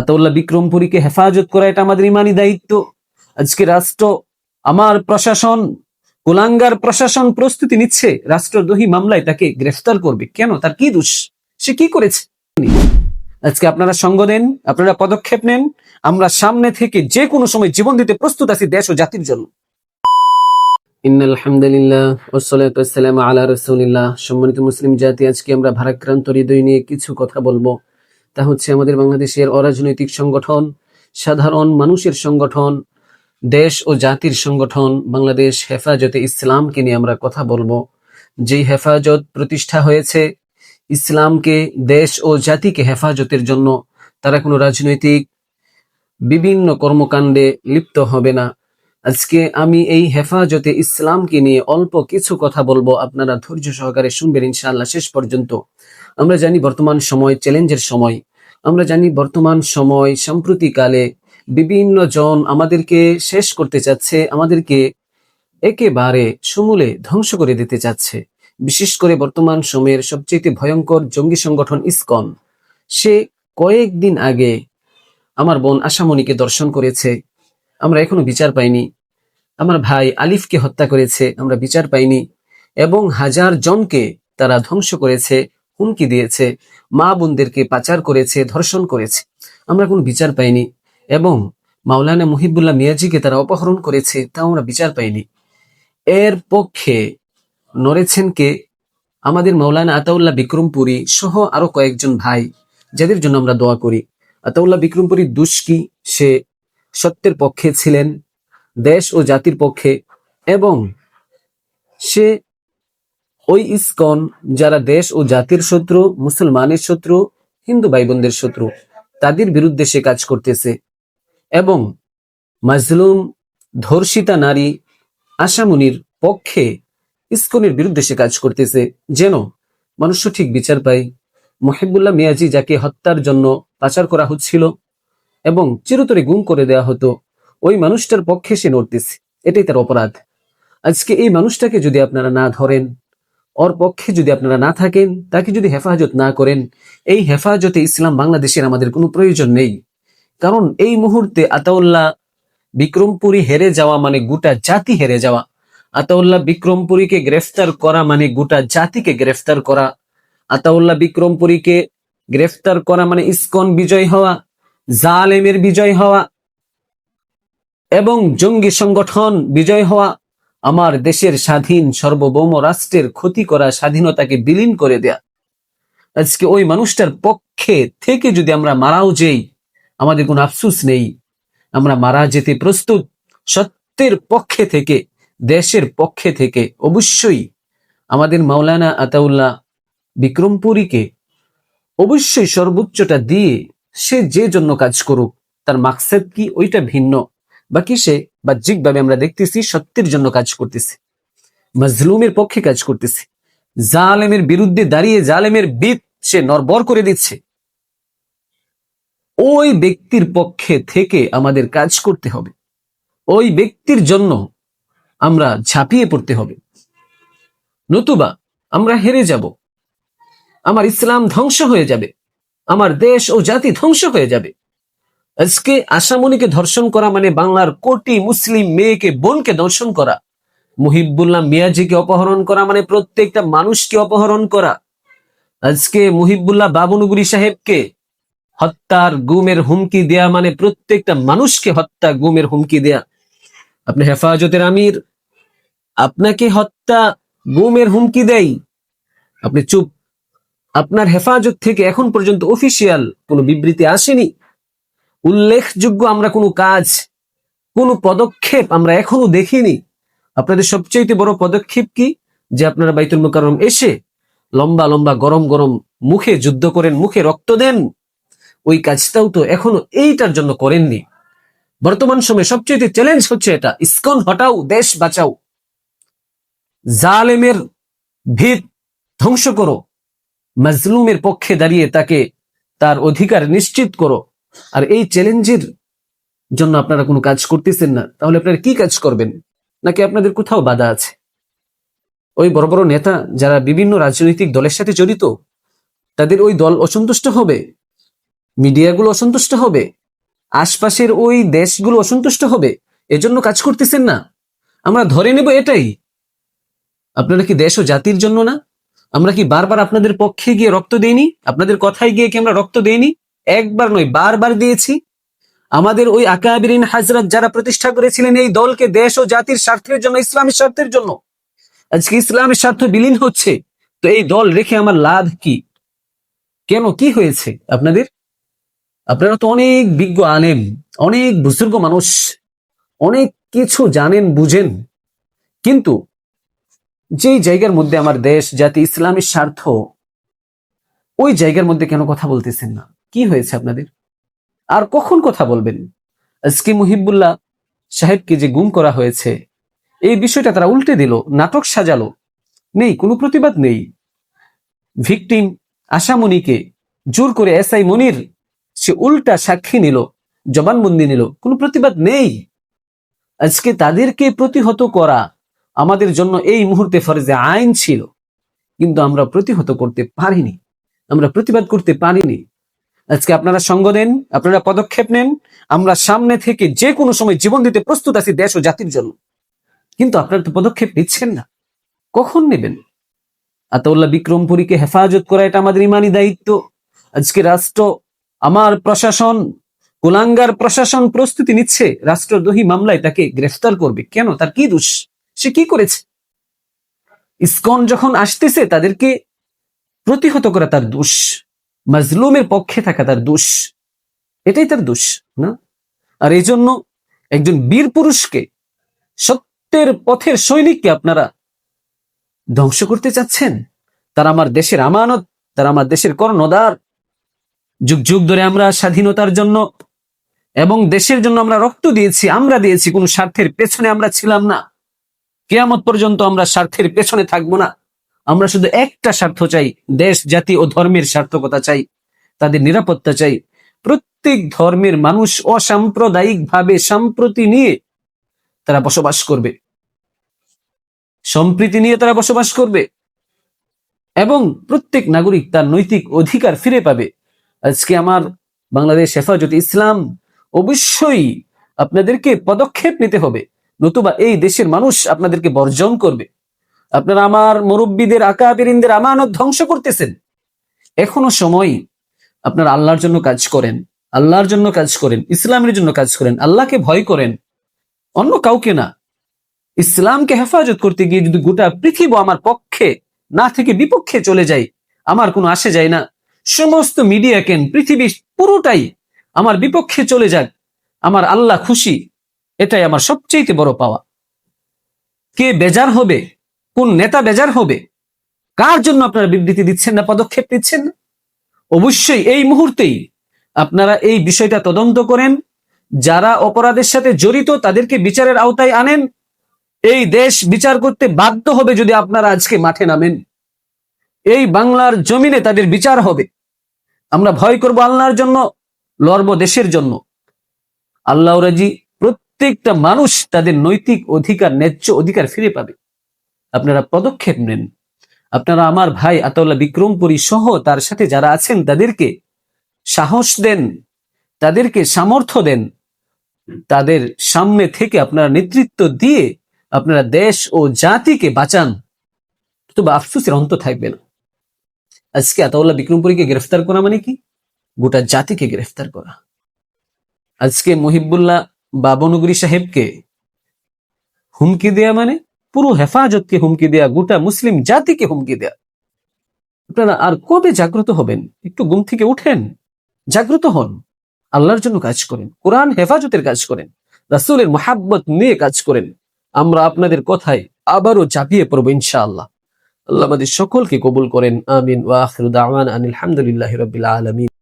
আতাউল্লাহ বিক্রমপুরীকে হেফাজত করা এটা আমাদের ইমানি দায়িত্ব। আজকে রাষ্ট্র, আমার প্রশাসন, কুলাঙ্গার প্রশাসন প্রস্তুতি নিচ্ছে, রাষ্ট্রদ্রোহী মামলায় তাকে গ্রেফতার করবে। কেন? তার কি দোষ? সে কি করেছে? আজকে আপনারা সঙ্গ দেন, আপনারা পদক্ষেপ নেন, আমরা সামনে থেকে যে কোনো সময় জীবন দিতে প্রস্তুত আছি দেশ ও জাতির জন্য। সম্মানিত মুসলিম জাতি, আজকে আমরা ভারাক্রান্ত হৃদয় নিয়ে কিছু কথা বলব। তা হচ্ছে আমাদের বাংলাদেশের অরাজনৈতিক সংগঠন, সাধারণ মানুষের সংগঠন, দেশ ও জাতির সংগঠন, বাংলাদেশ হেফাজতে ইসলামকে নিয়ে আমরা কথা বলব। যেই হেফাজত প্রতিষ্ঠা হয়েছে, ইসলামকে, দেশ ও জাতিকে হেফাজতের জন্য, তারা কোনো রাজনৈতিক বিভিন্ন কর্মকাণ্ডে লিপ্ত হবে না। আজকে আমি এই হেফাজতে ইসলামকে নিয়ে অল্প কিছু কথা বলব। আপনারা ধৈর্য সহকারে শুনবেন ইনশাআল্লাহ শেষ পর্যন্ত। আমরা জানি বর্তমান সময়, চ্যালেঞ্জের সময়। আমরা জানি বর্তমান সময় সাম্প্রতিকালে বিভিন্ন জন আমাদেরকে শেষ করতে চাচ্ছে, আমাদেরকে একেবারে সমূলে ধ্বংস করে দিতে চাচ্ছে। বিশেষ করে বর্তমান সময়ের সবচেয়ে ভয়ঙ্কর জঙ্গি সংগঠন ইসকন। সে কয়েকদিন আগে আমার বোন আশামণিকে দর্শন করেছে। আমরা এখনও বিচার পাইনি। আমার ভাই আলিফকে হত্যা করেছে, আমরা বিচার পাইনি, এবং হাজার জনকে তারা ধ্বংস করেছে, হুমকি দিয়েছে, মা বোনদেরকে পাচার করেছে, ধর্ষণ করেছে। আমরা কোনো বিচার পাইনি, এবং মাওলানা মুহিবুল্লাহ মিয়াজিকে তারা অপহরণ করেছে তা আমরা বিচার পাইনি। এর পক্ষে নড়েছেন কে আমাদের মাওলানা আতাউল্লাহ বিক্রমপুরী সহ আরও কয়েকজন ভাই, যাদের জন্য আমরা দোয়া করি। আতাউল্লাহ বিক্রমপুরীর দুষ কি সে সত্যের পক্ষে ছিলেন দেশ ও জাতির পক্ষে এবং সে ওই ইস্কন যারা দেশ ও জাতির শত্রু, মুসলমানের শত্রু, হিন্দু ভাই বোনদের শত্রু, তাদের বিরুদ্ধে সে কাজ করতেছে এবং মাজলুম, ধর্ষিতা নারী আশামুনির পক্ষে ইস্কনের বিরুদ্ধে সে কাজ করতেছে। যেন মানুষ ঠিক বিচার পায়। মহিবুল্লাহ মিয়াজি যাকে হত্যার জন্য পাচার করা হচ্ছিল এবং চিরতরে গুম করে দেওয়া হতো। ওই মানুষটার পক্ষে সে নড়তেছে। এটাই তার অপরাধ। আজকে এই মানুষটাকে যদি আপনারা না ধরেন, ওর পক্ষে যদি আপনারা না থাকেন, তাকে যদি হেফাজত না করেন, এই হেফাজতে ইসলাম বাংলাদেশের আমাদের কোনো প্রয়োজন নেই। কারণ এই মুহূর্তে আতাউল্লাহ বিক্রমপুরী হেরে যাওয়া মানে গোটা জাতি হেরে যাওয়া। আতাউল্লাহ বিক্রমপুরীকে গ্রেফতার করা মানে গোটা জাতিকে গ্রেফতার করা। আতাউল্লাহ বিক্রমপুরীকে গ্রেফতার করা মানে ইসকন বিজয় হওয়া, জালেমের বিজয় হওয়া এবং জঙ্গি সংগঠন বিজয় হওয়া আমার দেশের স্বাধীন সার্বভৌম রাষ্ট্রের ক্ষতি করা স্বাধীনতাকে বিলীন করে দেয়া। আজকে ওই মানুষটার পক্ষে থেকে যদি আমরা মারাও যেই, আমাদের কোনো আফসুস নেই। আমরা মারা যেতে প্রস্তুত, সত্যের পক্ষে থেকে, দেশের পক্ষে থেকে। অবশ্যই আমাদের মাওলানা আতাউল্লাহ বিক্রমপুরীকে অবশ্যই সর্বোচ্চটা দিয়ে সে যে জন্য কাজ করুক, তার মাকসাদ কি ওইটা ভিন্ন। বাকি সে বাহ্যিকভাবে আমরা দেখতেছি সত্যের জন্য কাজ করতেছি। মজলুমের পক্ষে কাজ করতেছি। জালেমের বিরুদ্ধে দাঁড়িয়ে জালেমের বিদ সে নরবর করে দিচ্ছে। ওই ব্যক্তির পক্ষে থেকে আমাদের কাজ করতে হবে। ওই ব্যক্তির জন্য আমরা ঝাঁপিয়ে পড়তে হবে। নতুবা আমরা হেরে যাব। আমার ইসলাম ধ্বংস হয়ে যাবে। আমার দেশ ও জাতি ধ্বংস হয়ে যাবে। আজকে আশামণিকে ধর্ষণ করা মানে বাংলার কোটি মুসলিম মেয়েকে বোনকে দর্শন করা। মুহিবুল্লাহ মিয়াজিকে অপহরণ করা মানে প্রত্যেকটা মানুষকে অপহরণ করা। আজকে মুহিবুল্লাহ বাবুনগুরি সাহেবকে হত্যার গুমের হুমকি দেয়া মানে প্রত্যেকটা মানুষকে হত্যা গুমের হুমকি দেয়া। আপনি হেফাজতের আমির, আপনাকে হত্যা গুমের হুমকি দেয় আপনি চুপ। আপনার হেফাজত থেকে এখন পর্যন্ত অফিসিয়াল কোনো বিবৃতি আসেনি। উল্লেখযোগ্য আমরা কোনো কাজ, কোনো পদক্ষেপ আমরা এখনও দেখিনি। আপনাদের সবচেয়ে বড় পদক্ষেপ কি? যে আপনারা বাইতুল মোকাররম এসে লম্বা লম্বা গরম গরম মুখে যুদ্ধ করেন, মুখে রক্ত দেন। ওই কাজটাও তো এখনও এইটার জন্য করেননি। বর্তমান সময়ে সবচেয়ে চ্যালেঞ্জ হচ্ছে এটা, ইসকন হটাও, দেশ বাঁচাও। জালেমের ভিত ধ্বংস করো। মাজলুমের পক্ষে দাঁড়িয়ে তাকে তার অধিকার নিশ্চিত করো। আর এই চ্যালেঞ্জের জন্য আপনারা কোনো কাজ করতেছেন না, তাহলে আপনারা কি কাজ করবেন? নাকি আপনাদের কোথাও বাধা আছে? ওই বড় বড় নেতা যারা বিভিন্ন রাজনৈতিক দলের সাথে জড়িত, তাদের ওই দল অসন্তুষ্ট হবে? মিডিয়াগুলো অসন্তুষ্ট হবে? আশপাশের ওই দেশগুলো অসন্তুষ্ট হবে? এজন্য কাজ করতেছেন না? আমরা ধরে নেব এটাই। আপনারা কি দেশ ও জাতির জন্য না? আমরা কি বারবার আপনাদের পক্ষে গিয়ে রক্ত দেইনি? আপনাদের কথায় গিয়ে কি আমরা রক্ত দেইনি? একবার নয়, বারবার দিয়েছি। আমাদের ওই আকাবিরিন হাজরত যারা প্রতিষ্ঠা করেছিলেন এই দলকে দেশ ও জাতির স্বার্থের জন্য ইসলামের স্বার্থের জন্য। আজকে ইসলামের স্বার্থ বিলীন হচ্ছে, তো এই দল রেখে আমার লাভ কি? কেন? কি হয়েছে আপনাদের? আপনারা তো অনেক বিজ্ঞ আলেম, অনেক বুজুর্গ মানুষ, অনেক কিছু জানেন, বুঝেন। কিন্তু যেই জায়গার মধ্যে আমার দেশ, জাতি ইসলামের স্বার্থ, ওই জায়গার মধ্যে কেন কথা বলতেছেন না? কি হয়েছে আপনাদের? আর কখন কথা বলবেন? আজকে মুহিবুল্লাহ সাহেবকে যে গুম করা হয়েছে, এই বিষয়টা তারা উল্টে দিল, নাটক সাজালো। নেই, কোনো প্রতিবাদ নেই। ভিকটিম আশামণিকে জোর করে এসআই মনির, সে উল্টা সাক্ষী নিল, জবানবন্দি নিল, কোনো প্রতিবাদ নেই। আজকে তাদেরকে প্রতিহত করা আমাদের জন্য এই মুহূর্তে ফরজে আইন ছিল, কিন্তু আমরা প্রতিহত করতে পারিনি, আমরা প্রতিবাদ করতে পারিনি। আজকে আপনারা সঙ্গ দেন, আপনারা পদক্ষেপ নেন, আমরা সামনে থেকে যে কোনো সময় জীবন দিতে প্রস্তুত আছি দেশ ও জাতির জন্য। কিন্তু আপনারা তো পদক্ষেপ নিচ্ছেন না। কখন নেবেন? আতাউল্লাহ বিক্রমপুরীকে হেফাজত করা এটা আমাদের ইমানি দায়িত্ব। আজকে রাষ্ট্র, আমার প্রশাসন, কুলাঙ্গার প্রশাসন প্রস্তুতি নিচ্ছে, রাষ্ট্রদ্রোহী মামলায় তাকে গ্রেফতার করবে। কেন? তার কি দোষ? সে কি করেছে? ইসকন যখন আসতেছে, তাদেরকে প্রতিহত করা তার দোষ। মাজলুমের পক্ষে থাকা তার দোষ। এটাই তার দোষ, না? আর এই জন্য একজন বীর পুরুষকে, সত্যের পথের সৈনিককে আপনারা ধ্বংস করতে চাচ্ছেন। তারা আমার দেশের আমানত, তারা আমার দেশের কর্ণদার যুগ যুগ ধরে আমরা স্বাধীনতার জন্য এবং দেশের জন্য আমরা রক্ত দিয়েছি, আমরা দিয়েছি, কোনো স্বার্থের পেছনে আমরা ছিলাম না। কেয়ামত পর্যন্ত আমরা স্বার্থের পেছনে থাকব না। আমরা শুধু একটা স্বার্থ চাই, দেশ, জাতি ও ধর্মের সার্থকতা চাই, তাদের নিরাপত্তা চাই। প্রত্যেক ধর্মের মানুষ অসাম্প্রদায়িক ভাবে সম্প্রতি নিয়ে তারা বসবাস করবে। সম্প্রীতি নিয়ে তারা বসবাস করবে। এবং প্রত্যেক নাগরিক তার নৈতিক অধিকার ফিরে পাবে। আজকে আমার বাংলাদেশ হেফাজত ইসলাম, অবশ্যই আপনাদেরকে পদক্ষেপ নিতে হবে। নতুবা এই দেশের মানুষ আপনাদেরকে বর্জন করবে। আপনারা আমার মুরব্বীদের, আকাবিরিনদের আমানত ধ্বংস করতেছেন। এখনও সময় আপনারা আল্লাহর জন্য কাজ করেন, আল্লাহর জন্য কাজ করেন, ইসলামের জন্য কাজ করেন, আল্লাহকে ভয় করেন, অন্য কাউকে না। ইসলামকে হেফাজত করতে গিয়ে যদি গোটা পৃথিবী আমার পক্ষে না থেকে বিপক্ষে চলে যায়, আমার কোনো আসে যায় না। সমস্ত মিডিয়া কেন পৃথিবী পুরোটাই আমার বিপক্ষে চলে যাক, আমার আল্লাহ খুশি, এটাই আমার সবচেয়ে বড় পাওয়া। কে বেজার হবে কোন নেতা বেজার হবে? কার জন্য আপনারা বিবৃতি দিচ্ছেন না, পদক্ষেপ নিচ্ছেন না? অবশ্যই এই মুহূর্তেই আপনারা এই বিষয়টা তদন্ত করেন। যারা অপরাধের সাথে জড়িত, তাদেরকে বিচারের আওতায় আনেন। এই দেশ বিচার করতে বাধ্য হবে যদি আপনারা আজকে মাঠে নামেন। এই বাংলার জমিনে তাদের বিচার হবে। আমরা ভয় করব আল্লাহর জন্য, লড়ব দেশের জন্য। আল্লাহ রাজি প্রত্যেকটা মানুষ তাদের নৈতিক অধিকার, ন্যায্য অধিকার ফিরে পাবে। আপনারা পদক্ষেপ নেন। আপনারা আমার ভাই আতাউল্লাহ বিক্রমপুরী সহ তার সাথে যারা আছেন, তাদেরকে সাহস দেন, তাদেরকে সামর্থ্য দেন, তাদের সামনে থেকে আপনারা নেতৃত্ব দিয়ে আপনারা দেশ ও জাতিকে বাঁচান। তবে আফসুসের অন্ত থাকবে না। আজকে আতাউল্লাহ বিক্রমপুরীকে গ্রেফতার করা মানে কি? গোটা জাতিকে গ্রেফতার করা। আজকে মহিবুল্লাহ বাবনগরী সাহেবকে হুমকি দেয়া মানে? পুরো হেফাজতকে হুমকি দেয়া, গোটা মুসলিম জাতিকে হুমকি দেয়া। আপনারা আর কবে জাগ্রত হবেন? একটু ঘুম থেকে উঠেন, জাগ্রত হন। আল্লাহর জন্য কাজ করেন, কোরআন হেফাজতের কাজ করেন, রাসুলের মোহাব্বত নিয়ে কাজ করেন। আমরা আপনাদের কথায় আবারও চাপিয়ে পড়ব ইনশাআল্লাহ। আল্লাহ আমাদের সকলকে কবুল করেন, আমিন। ওয়া আখিরু দাওয়ানা আনিল হামদুলিল্লাহি রাব্বিল আলামিন।